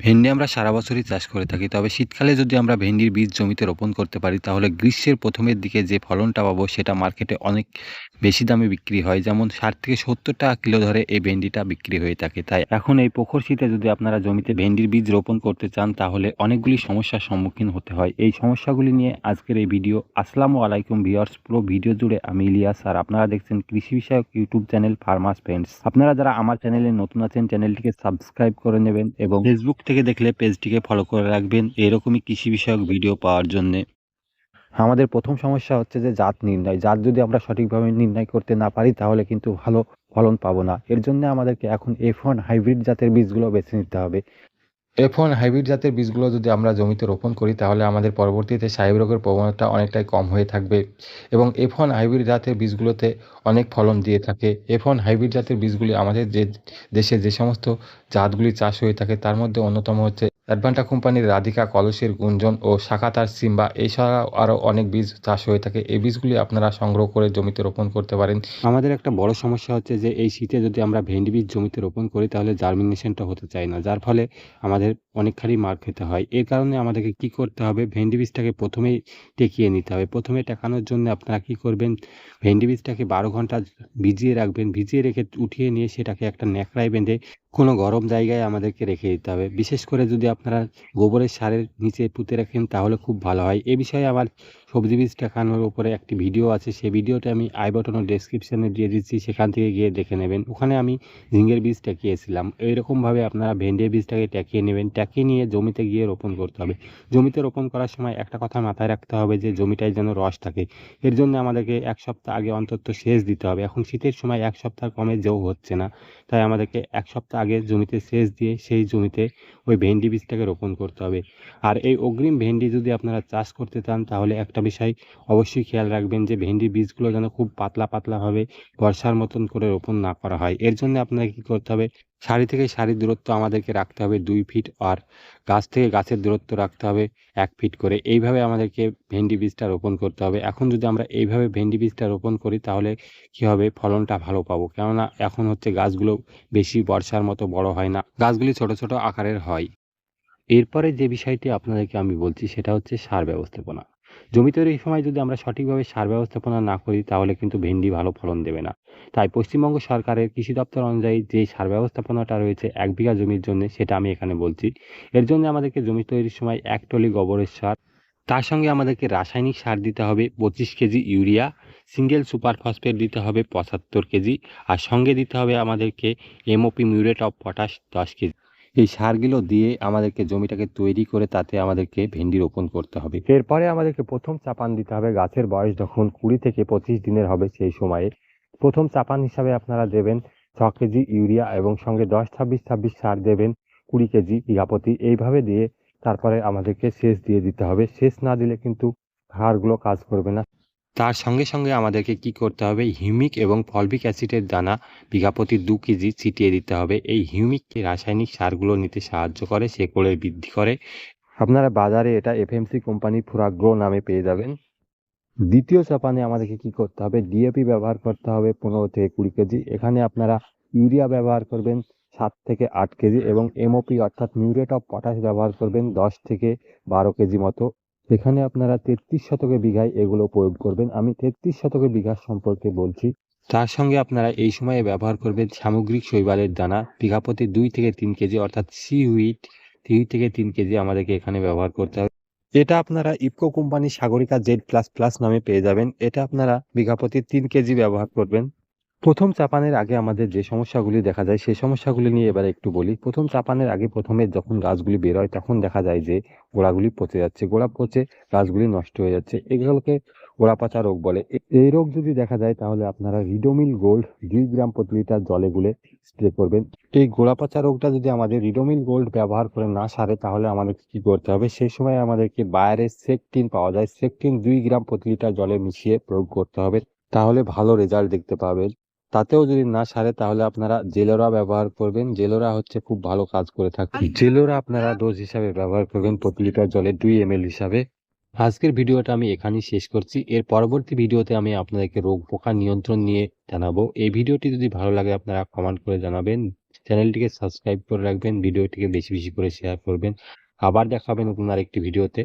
ভেন্ডি আমরা সারা বছরই চাষ করে থাকি। তবে শীতকালে যদি আমরা ভেন্ডির বীজ জমিতে রোপণ করতে পারি, তাহলে গ্রীষ্মের প্রথমের দিকে যে ফলনটা পাবো, সেটা মার্কেটে অনেক বেশি দামে বিক্রি হয়। যেমন ষাট থেকে সত্তর টাকা কিলো ধরে এই ভেন্ডিটা বিক্রি হয়ে থাকে। তাই এখন এই প্রখর শীতে যদি আপনারা জমিতে ভেন্ডির বীজ রোপণ করতে চান, তাহলে অনেকগুলি সমস্যার সম্মুখীন হতে হয়। এই সমস্যাগুলি নিয়ে আজকের এই ভিডিও। আসসালামু আলাইকুম ভিউয়ার্স, পুরো ভিডিও জুড়ে আমি ইলিয়াস, আর আপনারা দেখছেন কৃষি বিষয়ক ইউটিউব চ্যানেল ফার্মাস ফ্রেন্ডস। আপনারা যারা আমার চ্যানেলে নতুন আছেন, চ্যানেলটিকে সাবস্ক্রাইব করে নেবেন এবং ফেসবুক থেকে দেখলে পেজটিকে ফলো করে রাখবেন। এরকমই কৃষি বিষয়ক ভিডিও পাওয়ার জন্যে। আমাদের প্রথম সমস্যা হচ্ছে যে জাত নির্ণয়। জাত যদি আমরা সঠিকভাবে নির্ণয় করতে না পারি, তাহলে কিন্তু ভালো ফলন পাবো না। এর জন্য আমাদেরকে এখন এফ ওয়ান হাইব্রিড জাতের বীজগুলো বেছে নিতে হবে। এফ ওয়ান হাইব্রিড জাতের বীজগুলো যদি আমরা জমিতে রোপণ করি, তাহলে আমাদের পরবর্তীতে সাহেব রোগের প্রবণতা অনেকটাই কম হয়ে থাকবে এবং এফ ওয়ান হাইব্রিড জাতের বীজগুলোতে অনেক ফলন দিয়ে থাকে। এফ ওয়ান হাইব্রিড জাতের বীজগুলি আমাদের যে দেশে যে সমস্ত জাতগুলি চাষ হয়ে থাকে, তার মধ্যে অন্যতম হচ্ছে অ্যাডভান্টা কোম্পানির রাধিকা, কলসের গুঞ্জন ও শাখাতার সিম্বা, এছাড়াও আরও অনেক বীজ চাষ হয়ে থাকে। এই বীজগুলি আপনারা সংগ্রহ করে জমিতে রোপণ করতে পারেন। আমাদের একটা বড় সমস্যা হচ্ছে যে, এই শীতে যদি আমরা ভেন্ডি বীজ জমিতে রোপণ করি, তাহলে জার্মিনেশনটা হতে চায় না। যার ফলে আমাদের অনেকখানি মার খেতে হয়। এর কারণে আমাদেরকে কি করতে হবে? ভেন্ডি বীজটাকে প্রথমেই টেকিয়ে নিতে হবে। প্রথমে টেকানোর জন্য আপনারা কি করবেন? ভেন্ডি বীজটাকে বারো ঘণ্টা ভিজিয়ে রাখবেন। ভিজিয়ে রেখে উঠিয়ে নিয়ে সেটাকে একটা ন্যাকড়ায় বেঁধে কোনো গরম জায়গায় আমাদেরকে রেখে দিতে হবে। বিশেষ করে যদি আপনারা গোবরের সারের নিচে পুঁতে রাখেন তাহলে খুব ভালো হয়। এ বিষয়ে আমার সবজি বীজ টেকানোর উপরে একটি ভিডিও আছে, সেই ভিডিওটা আমি আই বটন ডেসক্রিপশানে দিয়ে দিচ্ছি, সেখান থেকে গিয়ে দেখে নেবেন। ওখানে আমি ঝিঙ্গের বীজ টেকিয়েছিলাম এইরকমভাবে আপনারা ভেন্ডির বীজটাকে টেকিয়ে নেবেন টেকিয়ে নিয়ে জমিতে গিয়ে রোপণ করতে হবে। জমিতে রোপণ করার সময় একটা কথা মাথায় রাখতে হবে যে, জমিটায় যেন রস থাকে। এর জন্য আমাদেরকে এক সপ্তাহ আগে অন্তত সেচ দিতে হবে। এখন শীতের সময় এক সপ্তাহ কমে যেও হচ্ছে না। তাই আমাদেরকে এক সপ্তাহ আগে জমিতে সেচ দিয়ে সেই জমিতে ওই ভেন্ডি বীজটাকে রোপণ করতে হবে। আর এই অগ্রিম ভেন্ডি যদি আপনারা চাষ করতে চান, তাহলে একটা বিষয় অবশ্যই খেয়াল রাখবেন যে ভেন্ডি বীজগুলো যেন খুব পাতলা পাতলাভাবে বর্ষার মতন করে রোপণ না করা হয়। এর জন্য আপনাকে কী করতে হবে, সারি থেকে সারির দূরত্ব আমাদেরকে রাখতে হবে দুই ফিট আর গাছ থেকে গাছের দূরত্ব রাখতে হবে এক ফিট করে। এইভাবে আমাদেরকে ভেন্ডি বীজটা রোপণ করতে হবে। এখন যদি আমরা এইভাবে ভেন্ডি বীজটা রোপণ করি তাহলে কী হবে, ফলনটা ভালো পাবো। কেননা এখন হচ্ছে গাছগুলো বেশি বর্ষার মতো বড় হয় না, গাছগুলি ছোট ছোট আকারের হয়। এরপরে যে বিষয়টি আপনাদেরকে আমি বলছি সেটা হচ্ছে সার ব্যবস্থাপনা। জমি তৈরির সময় যদি আমরা সঠিকভাবে সার ব্যবস্থাপনা না করি, তাহলে কিন্তু ভেন্ডি ভালো ফলন দেবে না। তাই পশ্চিমবঙ্গ সরকারের কৃষি দপ্তর অনুযায়ী যে সার ব্যবস্থাপনাটা রয়েছে এক বিঘা জমির জন্য, সেটা আমি এখানে বলছি। এর জন্য আমাদেরকে জমি তৈরির সময় এক টলি গোবরের সার, তার সঙ্গে আমাদেরকে রাসায়নিক সার দিতে হবে পঁচিশ kg urea, single super phosphate দিতে হবে পঁচাত্তর কেজি, আর সঙ্গে দিতে হবে আমাদেরকে এমওপি মিউরেট অফ পটাশ দশ কেজি। এই সারগুলো দিয়ে আমাদেরকে জমিটাকে তৈরি করে তাতে আমাদেরকে ভেন্ডি রোপণ করতে হবে। এরপরে আমাদেরকে প্রথম চাপান দিতে হবে গাছের বয়স যখন কুড়ি থেকে পঁচিশ দিনের হবে সেই সময়ে। প্রথম চাপান হিসাবে আপনারা দেবেন ছ কেজি ইউরিয়া এবং সঙ্গে দশ ছাব্বিশ ছাব্বিশ সার দেবেন কুড়ি কেজি বিঘাপতি। এইভাবে দিয়ে তারপরে আমাদেরকে সেচ দিয়ে দিতে হবে। সেচ না দিলে কিন্তু হাড়গুলো কাজ করবে না। তার সঙ্গে সঙ্গে আমাদেরকে কি করতে হবে? হিউমিক এবং ফলভিক অ্যাসিডের দানা বিঘাপতি দু কেজি ছিটিয়ে দিতে হবে। এই হিউমিককে রাসায়নিক সারগুলো নিতে সাহায্য করে সেগুলোর বৃদ্ধি করে। আপনারা বাজারে এটা এফএমসি কোম্পানি ফুরাগ্রো নামে পেয়ে যাবেন। দ্বিতীয় চাপানে আমাদেরকে কি করতে হবে? ডিএপি ব্যবহার করতে হবে পনেরো থেকে কুড়ি কেজি। এখানে আপনারা ইউরিয়া ব্যবহার করবেন সাত থেকে আট কেজি এবং এমওপি অর্থাৎ মিউরেট অফ পটাশ ব্যবহার করবেন দশ থেকে বারো কেজি মতো। এখানে আপনারা তেত্রিশ শতকে বিঘায় এগুলো প্রয়োগ করবেন। আমি তেত্রিশ শতকে বিঘা সম্পর্কে বলছি। তার সঙ্গে আপনারা এই সময়ে ব্যবহার করবেন সামগ্রিক শৈবালের দানা। বিঘাপতি দুই থেকে তিন কেজি, অর্থাৎ সি হুইট দুই থেকে তিন কেজি আমাদেরকে এখানে ব্যবহার করতে হবে। এটা আপনারা ইফকো কোম্পানির সাগরিকা জেড প্লাস প্লাস নামে পেয়ে যাবেন। এটা আপনারা বিঘাপতি তিন কেজি ব্যবহার করবেন। প্রথম চাপানের আগে আমাদের যে সমস্যাগুলি দেখা যায়, সেই সমস্যাগুলি নিয়ে এবারে একটু বলি। প্রথম চাপানের আগে প্রথমে যখন গাছগুলি বের হয়, তখন দেখা যায় যে গোড়াগুলি পচে যাচ্ছে। গোড়া পচে গাছগুলি নষ্ট হয়ে যাচ্ছে। এগুলোকে গোড়া পচা রোগ বলে। এই রোগ যদি দেখা যায়, তাহলে আপনারা রিডোমিল গোল্ড দুই গ্রাম প্রতি লিটার জলে গুলে স্প্রে করবেন। এই গোড়া পচা রোগটা যদি আমাদের রিডোমিল গোল্ড ব্যবহার করে না সারে, তাহলে আমাদের কি করতে হবে? সেই সময় আমাদেরকে বায়ারের সেকটিন পাওয়া যায়। সেকটিন দুই গ্রাম প্রতি লিটার জলে মিশিয়ে প্রয়োগ করতে হবে। তাহলে ভালো রেজাল্ট দেখতে পাবেন। তাতেও যদি না সারে তাহলে আপনারা জেলোরা ব্যবহার করবেন। জেলোরা হচ্ছে খুব ভালো কাজ করে থাকে। জেলোরা আপনারা ডোজ হিসাবে ব্যবহার করবেন প্রতি লিটার জলে দুই এম হিসাবে। আজকের ভিডিওটা আমি এখানেই শেষ করছি। এর পরবর্তী ভিডিওতে আমি আপনাদেরকে রোগ পোকা নিয়ন্ত্রণ নিয়ে জানাব। এই ভিডিওটি যদি ভালো লাগে আপনারা কমেন্ট করে জানাবেন। চ্যানেলটিকে সাবস্ক্রাইব করে রাখবেন। ভিডিওটিকে বেশি বেশি করে শেয়ার করবেন। আবার দেখা হবে নতুন আরেকটি ভিডিওতে।